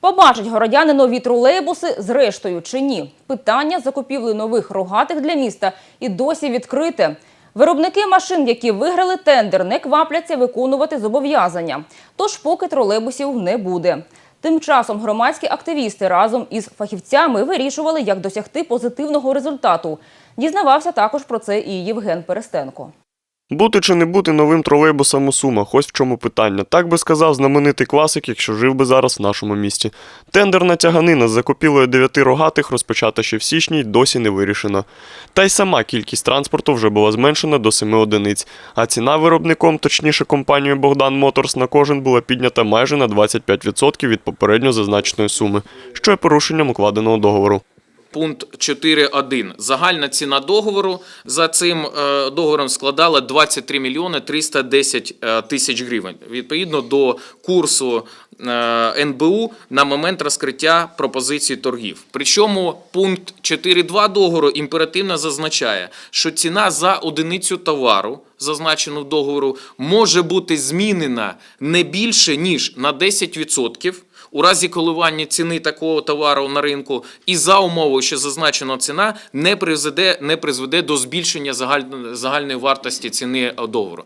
Побачать городяни нові тролейбуси зрештою чи ні? Питання закупівли нових рогатих для міста і досі відкрите. Виробники машин, які виграли тендер, не квапляться виконувати зобов'язання. Тож поки тролейбусів не буде. Тим часом громадські активісти разом із фахівцями вирішували, як досягти позитивного результату. Дізнавався також про це і Євген Перестенко. Бути чи не бути новим тролейбусом у Сумах, ось в чому питання. Так би сказав знаменитий класик, якщо жив би зараз в нашому місті. Тендерна тяганина з закупівлею дев'яти рогатих, розпочата ще в січні, досі не вирішена. Та й сама кількість транспорту вже була зменшена до семи одиниць, а ціна виробником, точніше компанією Богдан Моторс, на кожен була піднята майже на 25% від попередньо зазначеної суми, що є порушенням укладеного договору. Пункт 4.1. Загальна ціна договору за цим е, договором складала 23 мільйони 310 е, тисяч гривень. Відповідно до курсу е, НБУ на момент розкриття пропозиції торгів. Причому пункт 4.2 договору імперативно зазначає, що ціна за одиницю товару, зазначену в договору, може бути змінена не більше ніж на 10% у разі коливання ціни такого товару на ринку, і за умовою, що зазначена ціна не призведе, не призведе до збільшення загальної, вартості ціни договору.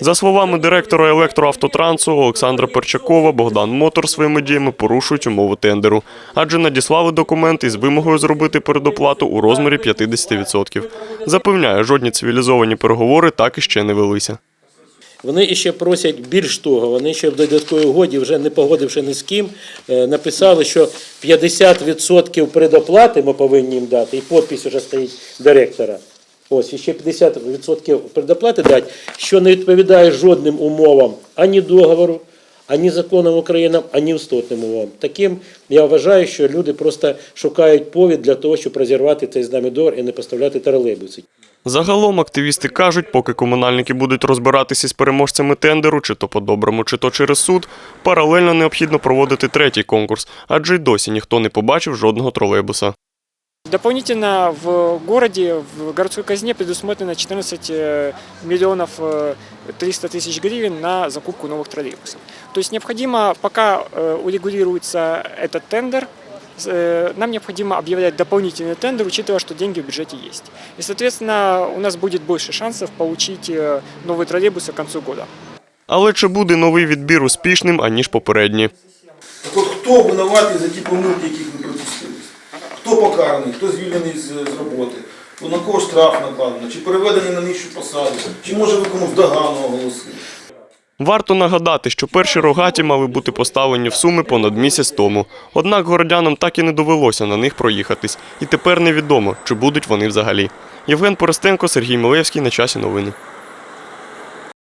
За словами директора електроавтотрансу Олександра Перчакова, Богдан Мотор своїми діями порушують умови тендеру, адже надіслали документ із вимогою зробити передоплату у розмірі 50%. Запевняє, жодні цивілізовані переговори так і ще не велися. Вони іще просять більш того, вони ще в додатковій угоді, вже не погодивши ні з ким, е, написали, що 50% предоплати ми повинні їм дати, і підпис вже стоїть директора. Ось, іще ще 50% предоплати дати, що не відповідає жодним умовам ані договору, ані законам України, ані істотним умовам. Таким я вважаю, що люди просто шукають повід для того, щоб розірвати цей з нами договір і не поставляти тролейбуси. Загалом активісти кажуть, поки комунальники будуть розбиратися з переможцями тендеру, чи то по-доброму, чи то через суд, паралельно необхідно проводити третій конкурс, адже й досі ніхто не побачив жодного тролейбуса. Дополнительно в городе, в городской казне предусмотрено 14 э, миллионов э, 300 тысяч гривен на закупку новых троллейбусов. То есть необходимо, пока э, урегулируется этот тендер, э, нам необходимо объявлять дополнительный тендер, учитывая, что деньги в бюджете есть. И, соответственно, у нас будет больше шансов получить э, новые троллейбусы к концу года. Але чи буде новий відбір успішним, аніж попередні? Так от хто винуватий за ті помилки, яких ви припустились? Хто покараний, хто звільнений з, з роботи, на кого штраф накладено, чи переведений на нижчу посаду, чи може ви комусь догану оголосили? Варто нагадати, що перші рогаті мали бути поставлені в суми понад місяць тому. Однак городянам так і не довелося на них проїхатись, і тепер невідомо, чи будуть вони взагалі. Євген Поростенко, Сергій Милевський на часі новини.